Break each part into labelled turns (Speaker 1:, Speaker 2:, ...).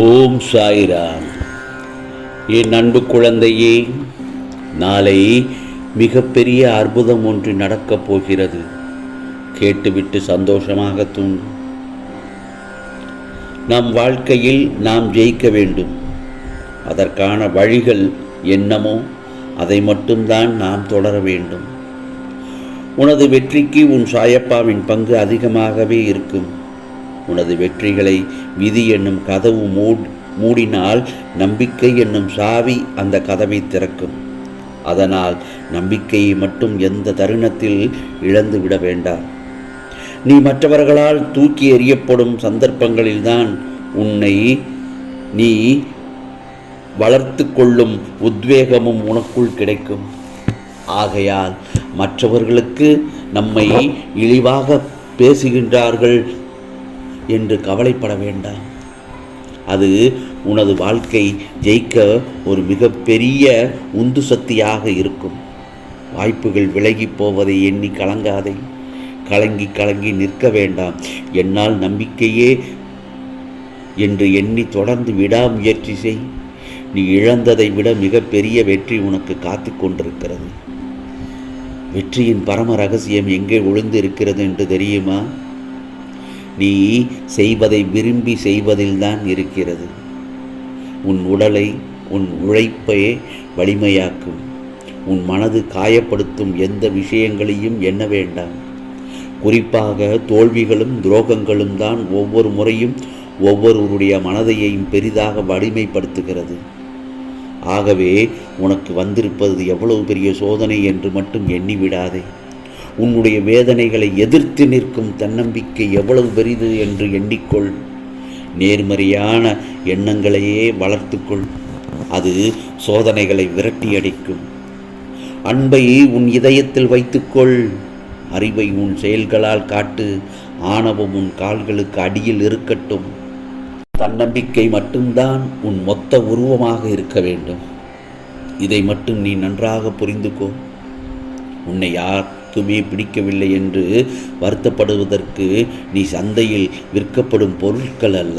Speaker 1: ஓம் சாய்ராம். என் அன்பு குழந்தையே நாளை மிகப்பெரிய அற்புதம் ஒன்று நடக்கப் போகிறது. கேட்டுவிட்டு சந்தோஷமாக தூங்கு. நம் வாழ்க்கையில் நாம் ஜெயிக்க வேண்டும். அதற்கான வழிகள் என்னமோ அதை மட்டும்தான் நாம் தொடர வேண்டும். உனது வெற்றிக்கு உன் சாயப்பாவின் பங்கு அதிகமாகவே இருக்கும். உனது வெற்றிகளை விதி என்னும் கதவு மூட் மூடினால் நம்பிக்கை என்னும் சாவி அந்த கதவை திறக்கும். அதனால் நம்பிக்கையை மட்டும் எந்த தருணத்தில் இழந்து விட வேண்டாம். நீ மற்றவர்களால் தூக்கி எறியப்படும் சந்தர்ப்பங்களில்தான் உன்னை நீ வளர்த்து கொள்ளும் உத்வேகமும் உனக்குள் கிடைக்கும். ஆகையால் மற்றவர்களுக்கு நம்மை இழிவாக பேசுகின்றார்கள் என்று கவலைப்பட வேண்டாம். அது உனது வாழ்க்கை ஜெயிக்க ஒரு மிகப்பெரிய உந்து சக்தியாக இருக்கும். வாய்ப்புகள் விலகி போவதை எண்ணி கலங்காதே. கலங்கி கலங்கி நிற்க வேண்டாம். என்னால் நம்பிக்கையே என்று எண்ணி தொடர்ந்து விடாமுயற்சி செய். நீ இழந்ததை விட மிகப்பெரிய வெற்றி உனக்கு காத்து கொண்டிருக்கிறது. வெற்றியின் பரம ரகசியம் எங்கே ஒளிந்து இருக்கிறது என்று தெரியுமா? நீ செய்வதை விரும்பி செய்வதில்தான் இருக்கிறது. உன் உடலை உன் உழைப்பையே வலிமையாக்கும். உன் மனது காயப்படுத்தும் எந்த விஷயங்களையும் எண்ண வேண்டாம். குறிப்பாக தோல்விகளும் துரோகங்களும் தான் ஒவ்வொரு முறையும் ஒவ்வொருவருடைய மனதையையும் பெரிதாக வலிமைப்படுத்துகிறது. ஆகவே உனக்கு வந்திருப்பது எவ்வளவு பெரிய சோதனை என்று மட்டும் எண்ணிவிடாதே உன்னுடைய வேதனைகளை எதிர்த்து நிற்கும் தன்னம்பிக்கை எவ்வளவு பெரிது என்று எண்ணிக்கொள். நேர்மறையான எண்ணங்களையே வளர்த்துக்கொள். அது சோதனைகளை விரட்டி அடிக்கும் அன்பை உன் இதயத்தில் வைத்துக்கொள். அறிவை உன் செயல்களால் காட்டு. ஆணவம் உன் கால்களுக்கு அடியில் இருக்கட்டும். தன்னம்பிக்கை மட்டும்தான் உன் மொத்த உருவமாக இருக்க வேண்டும். இதை மட்டும் நீ நன்றாக புரிந்துக்கோ. உன்னை யார் யாருக்குமே பிடிக்கவில்லை என்று வருத்தப்படுவதற்கு நீ சந்தையில் விற்கப்படும் பொருட்கள் அல்ல.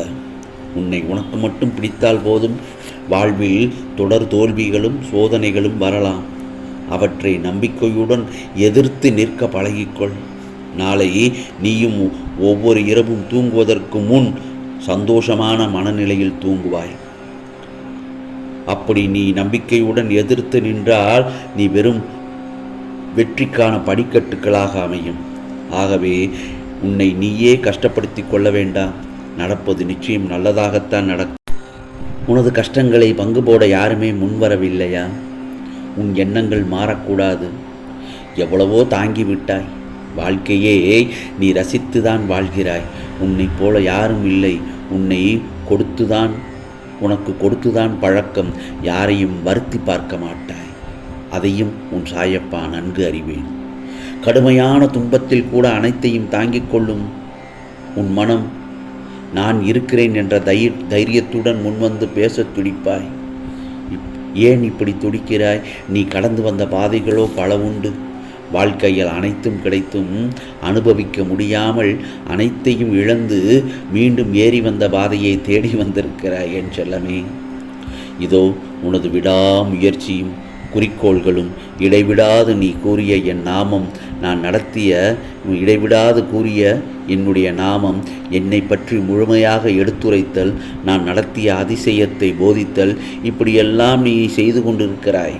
Speaker 1: உன்னை உனக்கு மட்டும் பிடித்தால் போதும். வாழ்வில் தொடர் தோல்விகளும் சோதனைகளும் வரலாம். அவற்றை நம்பிக்கையுடன் எதிர்த்து நிற்க பழகிக்கொள். நாளை நீயும் ஒவ்வொரு இரவும் தூங்குவதற்கு முன் சந்தோஷமான மனநிலையில் தூங்குவாய். அப்படி நீ நம்பிக்கையுடன் எதிர்த்து நின்றால் நீ வெறும் வெற்றிக்கான படிக்கட்டுகளாக அமையும். ஆகவே உன்னை நீயே கஷ்டப்படுத்தி கொள்ள வேண்டாம். நடப்பது நிச்சயம் நல்லதாகத்தான் நடக்கும். உனது கஷ்டங்களை பங்கு போட யாருமே முன்வரவில்லையா? உன் எண்ணங்கள் மாறக்கூடாது. எவ்வளவோ தாங்கி விட்டாய். வாழ்க்கையே நீ ரசித்துதான் வாழ்கிறாய். உன்னைப் போல யாரும் இல்லை. உன்னை கொடுத்துதான் உனக்கு கொடுத்துதான் பழக்கம். யாரையும் வருத்தி பார்க்க மாட்டாய். அதையும் உன் சாயப்பா நன்கு அறிவேன். கடுமையான துன்பத்தில் கூட அனைத்தையும் தாங்கிக் கொள்ளும் உன் மனம் நான் இருக்கிறேன் என்ற தை தைரியத்துடன் முன்வந்து பேசத் துடிப்பாய். ஏன் இப்படி துடிக்கிறாய்? நீ கடந்து வந்த பாதைகளோ பல உண்டு. வாழ்க்கையில் அனைத்தும் கிடைத்தும் அனுபவிக்க முடியாமல் அனைத்தையும் இழந்து மீண்டும் ஏறி வந்த பாதையை தேடி வந்திருக்கிறாய் என் செல்லமே. இதோ உனது விடாமுயற்சியும் குறிக்கோள்களும் இடைவிடாது நீ கூறிய என் நாமம். நான் நடத்திய இடைவிடாது கூறிய என்னுடைய நாமம். என்னை பற்றி முழுமையாக எடுத்துரைத்தல் நான் நடத்திய அதிசயத்தை போதித்தல் இப்படியெல்லாம் நீ செய்து கொண்டிருக்கிறாய்.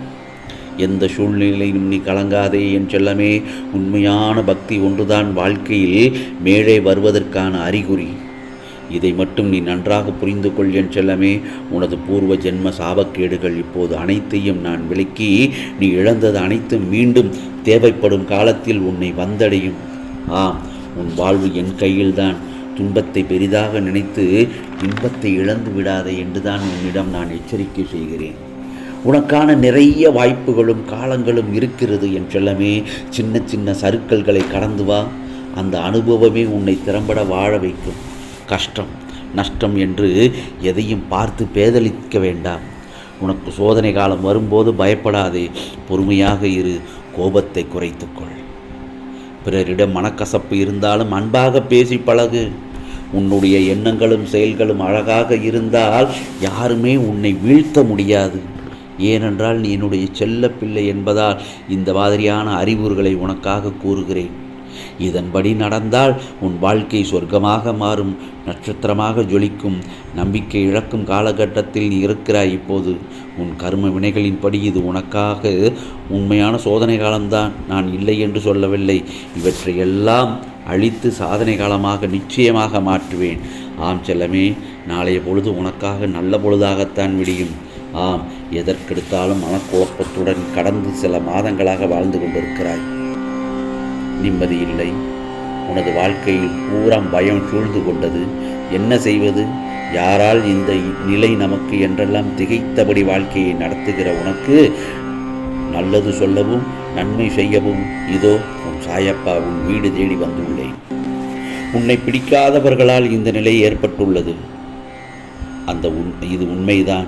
Speaker 1: எந்த சூழ்நிலையிலும் நீ கலங்காதே என் செல்லமே. உண்மையான பக்தி ஒன்றுதான் வாழ்க்கையில் மேலே வருவதற்கான அறிகுறி. இதை மட்டும் நீ நன்றாக புரிந்து கொள் என் செல்லமே. உனது பூர்வ ஜென்ம சாபக்கேடுகள் இப்போது அனைத்தையும் நான் விலக்கி நீ இழந்தது அனைத்தும் மீண்டும் தேவைப்படும் காலத்தில் உன்னை வந்தடையும். ஆம் உன் வாழ்வு என் கையில்தான். துன்பத்தை பெரிதாக நினைத்து இன்பத்தை இழந்து விடாதே என்றுதான் உன்னிடம் நான் எச்சரிக்கை செய்கிறேன். உனக்கான நிறைய வாய்ப்புகளும் காலங்களும் இருக்கிறது என் செல்லமே. சின்ன சின்ன சறுக்கல்களை கடந்து வா. அந்த அனுபவமே உன்னை திறம்பட வாழ வைக்கும். கஷ்டம் நஷ்டம் என்று எதையும் பார்த்து பேதலிக்க வேண்டாம். உனக்கு சோதனை காலம் வரும்போது பயப்படாதே பொறுமையாக இரு கோபத்தை குறைத்துக்கொள் பிறரிடம் மனக்கசப்பு இருந்தாலும் அன்பாக பேசி பழகு. உன்னுடைய எண்ணங்களும் செயல்களும் அழகாக இருந்தால் யாருமே உன்னை வீழ்த்த முடியாது. ஏனென்றால் நீ என்னுடைய செல்ல பிள்ளை என்பதால் இந்த மாதிரியான அறிவுறுகளை உனக்காக கூறுகிறேன். இதன்படி நடந்தால் உன் வாழ்க்கை சொர்க்கமாக மாறும் நட்சத்திரமாக ஜொலிக்கும் நம்பிக்கை இழக்கும் காலகட்டத்தில் நீ இருக்கிறாய் இப்போது. உன் கர்ம வினைகளின்படி இது உனக்காக உண்மையான சோதனை காலம்தான். நான் இல்லை என்று சொல்லவில்லை. இவற்றையெல்லாம் அழித்து சாதனை காலமாக நிச்சயமாக மாற்றுவேன். ஆம் செல்லமே நாளைய பொழுது உனக்காக நல்ல பொழுதாகத்தான் விடியும். ஆம் எதற்கெடுத்தாலும் மனக்குழப்பத்துடன் கடந்து சில மாதங்களாக வாழ்ந்து கொண்டிருக்கிறாய். நிம்மதி இல்லை. உனது வாழ்க்கையில் பூராம் பயம் சூழ்ந்து கொண்டது. என்ன செய்வது? யாரால் இந்த நிலை நமக்கு என்றெல்லாம் திகைத்தபடி வாழ்க்கையை நடத்துகிற உனக்கு நல்லது சொல்லவும் நன்மை செய்யவும் இதோ உன் சாயப்பா உன் வீடு தேடி வந்துள்ளேன். உன்னை பிடிக்காதவர்களால் இந்த நிலை ஏற்பட்டுள்ளது. அந்த உன் இது உண்மைதான்.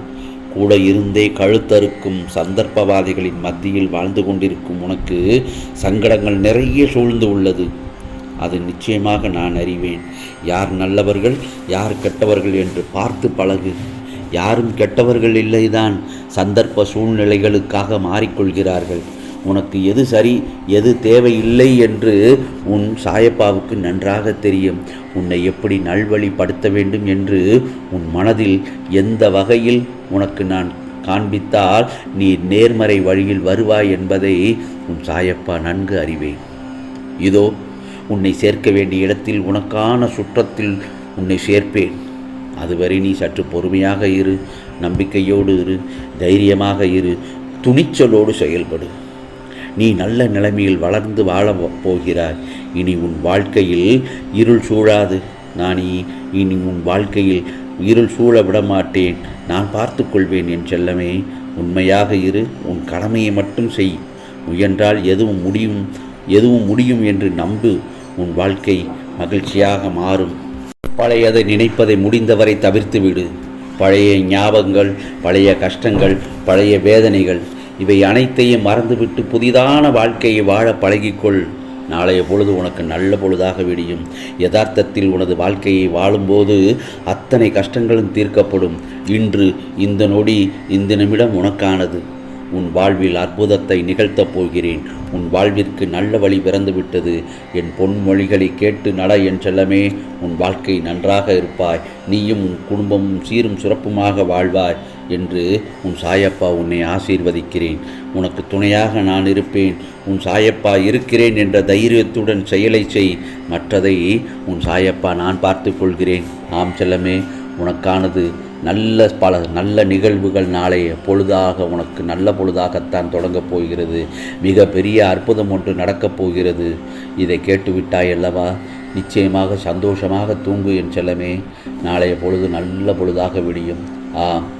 Speaker 1: கூட இருந்தே கழுத்தறுக்கும் சந்தர்ப்பவாதிகளின் மத்தியில் வாழ்ந்து கொண்டிருக்கும் உனக்கு சங்கடங்கள் நிறைய சூழ்ந்து உள்ளது. அது நிச்சயமாக நான் அறிவேன். யார் நல்லவர்கள் யார் கெட்டவர்கள் என்று பார்த்து பழகு. யாரும் கெட்டவர்கள் இல்லைதான் சந்தர்ப்ப சூழ்நிலைகளுக்காக மாறிக்கொள்கிறார்கள். உனக்கு எது சரி எது தேவையில்லை என்று உன் சாயப்பாவுக்கு நன்றாக தெரியும். உன்னை எப்படி நல்வழிப்படுத்த வேண்டும் என்று உன் மனதில் எந்த வகையில் உனக்கு நான் காண்பித்தால் நீ நேர்மறை வழியில் வருவாய் என்பதை உன் சாயப்பா நன்கு அறிவேன். இதோ உன்னை சேர்க்க வேண்டிய இடத்தில் உனக்கான சுற்றத்தில் உன்னை சேர்ப்பேன். அதுவரை நீ சற்று பொறுமையாக இரு நம்பிக்கையோடு இரு தைரியமாக இரு துணிச்சலோடு செயல்படு. நீ நல்ல நிலைமையில் வளர்ந்து வாழ போகிறாய். இனி உன் வாழ்க்கையில் இருள் சூழாது. நான் இ- இனி உன் வாழ்க்கையில் இருள் சூழ விடமாட்டேன். நான் பார்த்து கொள்வேன் என் செல்லமே. உண்மையாக இரு. உன் கடமையை மட்டும் செய். முயன்றால் எதுவும் முடியும் எதுவும் முடியும் என்று நம்பு. உன் வாழ்க்கை மகிழ்ச்சியாக மாறும். பழையதை நினைப்பதை முடிந்தவரை தவிர்த்துவிடு. பழைய ஞாபகங்கள் பழைய கஷ்டங்கள் பழைய வேதனைகள் இவை அனைத்தையும் மறந்துவிட்டு புதிதான வாழ்க்கையை வாழ பழகிக்கொள். நாளைய பொழுது உனக்கு நல்ல பொழுதாக விடியும். யதார்த்தத்தில் உனது வாழ்க்கையை வாழும்போது அத்தனை கஷ்டங்களும் தீர்க்கப்படும். இன்று இந்த நொடி இந்த நிமிடம் உனக்கானது. உன் வாழ்வில் அற்புதத்தை நிகழ்த்தப் போகிறேன். உன் வாழ்விற்கு நல்ல வழி பிறந்துவிட்டது. என் பொன்மொழிகளை கேட்டு நட என் செல்லமே உன் வாழ்க்கை நன்றாக இருப்பாய். நீயும் உன் குடும்பமும் சீரும் சிறப்புமாக வாழ்வாய். என்று உன் சாயப்பா உன்னை ஆசீர்வதிக்கிறேன். உனக்கு துணையாக நான் இருப்பேன். உன் சாயப்பா இருக்கிறேன் என்ற தைரியத்துடன் செயலை செய். மற்றதை உன் சாயப்பா நான் பார்த்து கொள்கிறேன். ஆம் செல்லமே உனக்கானது நல்ல பல நல்ல நிகழ்வுகள் நாளை பொழுதாக உனக்கு நல்ல பொழுதாகத்தான் தொடங்கப் போகிறது. மிக பெரிய அற்புதம் ஒன்று நடக்கப் போகிறது. இதை கேட்டுவிட்டாய் அல்லவா? நிச்சயமாக சந்தோஷமாக தூங்கு என் செல்லமே. நாளைய பொழுது நல்ல பொழுதாக விடியும். ஆம்.